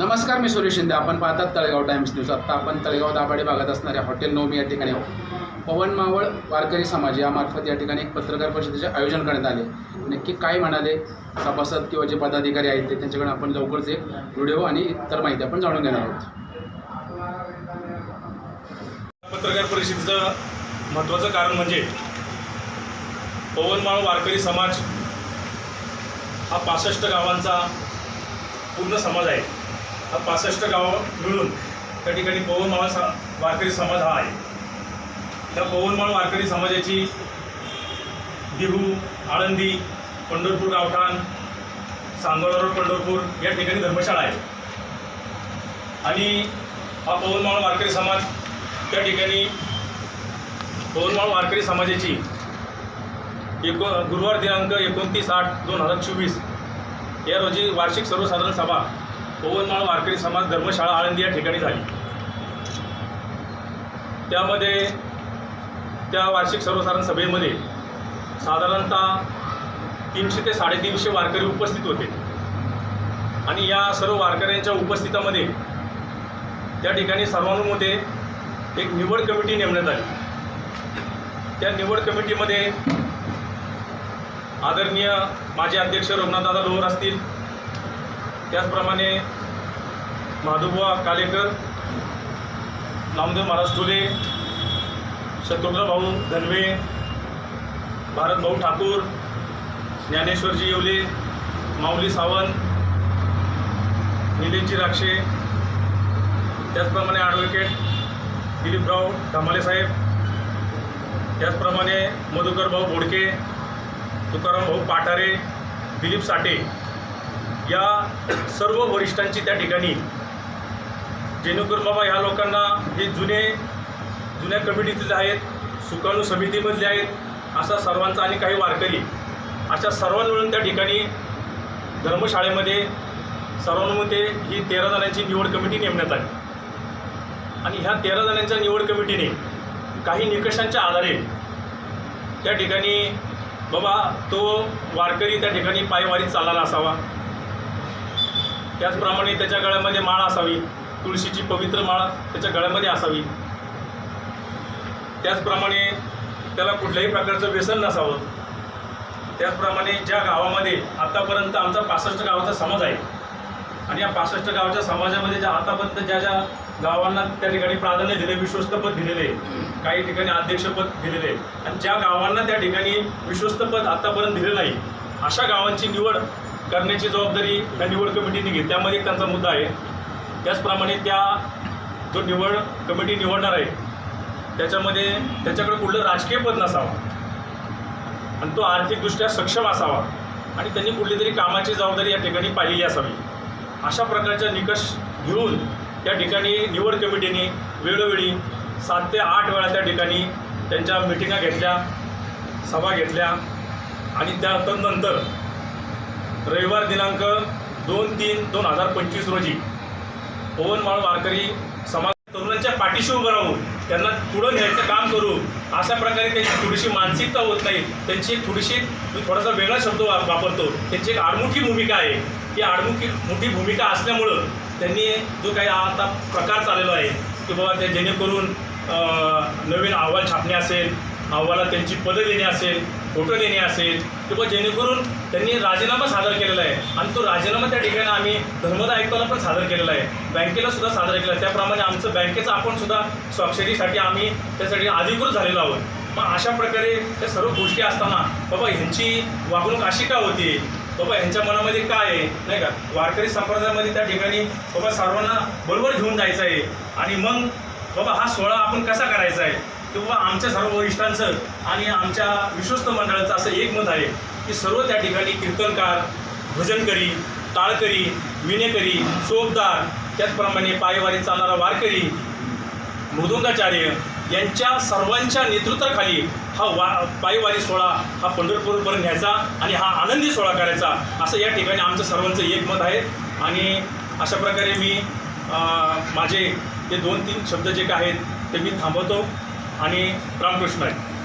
नमस्कार मी सुरेश शिंदे. आपण पाहतात तळेगाव टाइम्स न्यूज आत्ता आपण तळेगाव दाभाडे भागात असणाऱ्या हॉटेल नवमी या ठिकाणी आहोत. पवन मावळ वारकरी समाज यामार्फत या ठिकाणी एक पत्रकार परिषदेचे आयोजन करण्यात आले. नक्की काय म्हणाले? सभासद किंवा जे पदाधिकारी आहेत ते त्यांच्याकडे आपण लवकरच एक व्हिडिओ आणि इतर माहिती आपण जाणून घेणार आहोत. पत्रकार परिषदेचं महत्त्वाचं कारण म्हणजे पवन मावळ वारकरी समाज हा पासष्ट गावांचा पूर्ण समाज आहे. हा पासष्ट गावं मिळून त्या ठिकाणी पवनमाळा सा वारकरी समाज हा आहे. त्या पवनमाळ वारकरी समाजाची बिहू आळंदी पंढरपूर गावठाण सांगोला रोड पंढरपूर या ठिकाणी धर्मशाळा आहे. आणि हा पवनमाळ वारकरी समाज त्या ठिकाणी पवनमाळ वारकरी समाजाची एको गुरुवार दिनांक एकोणतीस आठ दोन हजार चोवीस या रोजी वार्षिक सर्वसाधारण सभा पवनमाळ वारकरी समाज धर्मशाळा आळंदी या ठिकाणी झाली. त्यामध्ये त्या वार्षिक सर्वसाधारण सभेमध्ये साधारणतः तीनशे ते साडेतीनशे वारकरी उपस्थित होते. आणि या सर्व वारकऱ्यांच्या उपस्थितीमध्ये त्या ठिकाणी सर्वांमध्ये एक निवड कमिटी नेमण्यात आली. त्या निवड कमिटीमध्ये आदरणीय माजी अध्यक्ष रघुनाथदादा लोहर असतील त्याचप्रमाणे माधुबुवा कालेकर नामदेव महाराज टोले शत्रुघ्न भाऊ धनवे भारतभाऊ ठाकूर ज्ञानेश्वरजी येवले माऊली सावंत निलेशजी राक्षे त्याचप्रमाणे ॲडव्होकेट दिलीपराव धमाले साहेब त्याचप्रमाणे मधुकर भाऊ बोडके तुकाराम भाऊ पाठारे दिलीप साठे. या सर्व वरिष्ठांची त्या ठिकाणी. जेणेकरून बाबा ह्या लोकांना हे जुने जुन्या कमिटीतले आहेत सुकाणू समितीमधले आहेत असा सर्वांचा आणि काही वारकरी अशा सर्वांना मिळून त्या ठिकाणी धर्मशाळेमध्ये सर्वानुमते ही तेरा जणांची निवड कमिटी नेमण्यात आली. आणि ह्या तेरा जणांच्या निवड कमिटीने काही निकषांच्या आधारे त्या ठिकाणी बाबा तो वारकरी त्या ठिकाणी पायवारीत चालला असावा. त्याचप्रमाणे त्याच्या गळ्यामध्ये माळ असावी तुळशीची पवित्र माळ त्याच्या गळ्यामध्ये असावी त्याचप्रमाणे त्याला कुठल्याही प्रकारचं व्यसन नसावं त्याचप्रमाणे ज्या गावामध्ये आतापर्यंत आमचा पासष्ट गावाचा समाज आहे आणि या पासष्ट गावाच्या समाजामध्ये ज्या आतापर्यंत ज्या ज्या गावांना त्या ठिकाणी प्राधान्य दिले विश्वस्तपद दिलेले आहे, काही ठिकाणी अध्यक्षपद दिलेले आहे. आणि ज्या गावांना त्या ठिकाणी विश्वस्तपद आतापर्यंत दिले नाही अशा गावांची निवड करण्याची जबाबदारी या निवड कमिटीने घेतली. त्यामध्ये एक त्यांचा मुद्दा आहे. त्याचप्रमाणे त्या जो निवड कमिटी निवडणार आहे त्याच्यामध्ये त्याच्याकडे कुठलं राजकीय पद नसावं आणि तो आर्थिकदृष्ट्या सक्षम असावा आणि त्यांनी कुठली तरी कामाची जबाबदारी या ठिकाणी पाहिलेली असावी. अशा प्रकारच्या निकष घेऊन त्या ठिकाणी निवड कमिटीने वेळोवेळी सात ते आठ वेळा त्या ठिकाणी त्यांच्या मिटिंगा घेतल्या सभा घेतल्या आणि त्या तदनंतर रविवार दिनांक दोन तीन दोन हजार पंचवीस रोजी पवनमाळ वारकरी समाज तरुणांच्या पाठीशी उभं राहून त्यांना पुढं न्यायचं काम करू अशा प्रकारे त्यांची थोडीशी मानसिकता होत नाही त्यांची एक थोडीशी मी थोडासा वेगळा शब्द वापरतो त्यांची एक आडमुठी भूमिका आहे. ती आडमुखी मोठी भूमिका असल्यामुळं त्यांनी जो काही आता प्रकार चाललेला आहे की बाबा ते जेणेकरून नवीन अहवाल छापणे असेल अहवालात त्यांची पदं देणे असेल फोटो देणे असेल किंवा जेणेकरून त्यांनी राजीनामा सादर केलेला आहे. आणि तो राजीनामा त्या ठिकाणी आम्ही धर्मदा आयुक्ताला पण सादर केलेला आहे. बँकेला सुद्धा सादर केला आहे. त्याप्रमाणे आमचं बँकेचं आपण सुद्धा स्वाक्षरीसाठी आम्ही त्यासाठी अधिकृत झालेलो आहोत. मग अशा प्रकारे त्या सर्व गोष्टी असताना बाबा ह्यांची वागणूक अशी का होती? बाबा ह्यांच्या मनामध्ये काय आहे? नाही का? वारकरी संप्रदायामध्ये त्या ठिकाणी बाबा सर्वांना बरोबर घेऊन जायचं आहे. आणि मग बाबा हा सोहळा आपण कसा करायचा आहे? किंवा आमच्या सर्व वरिष्ठांचं आणि आमच्या विश्वस्त मंडळाचं असं एक मत आहे की सर्व त्या ठिकाणी कीर्तनकार भजनकरी टाळकरी विनेकरी चोपदार त्याचप्रमाणे पायवारी चालणारा वारकरी मृदुंगाचार्य यांच्या सर्वांच्या नेतृत्वाखाली हा वा पायवारी सोहळा हा पंढरपूरपर्यंत न्यायचा आणि हा आनंदी सोहळा करायचा असं या ठिकाणी आमचं सर्वांचं एकमत आहे. आणि अशा प्रकारे मी माझे ते दोन तीन शब्द जे काय आहेत ते मी थांबवतो. आणि रामकृष्ण आहे.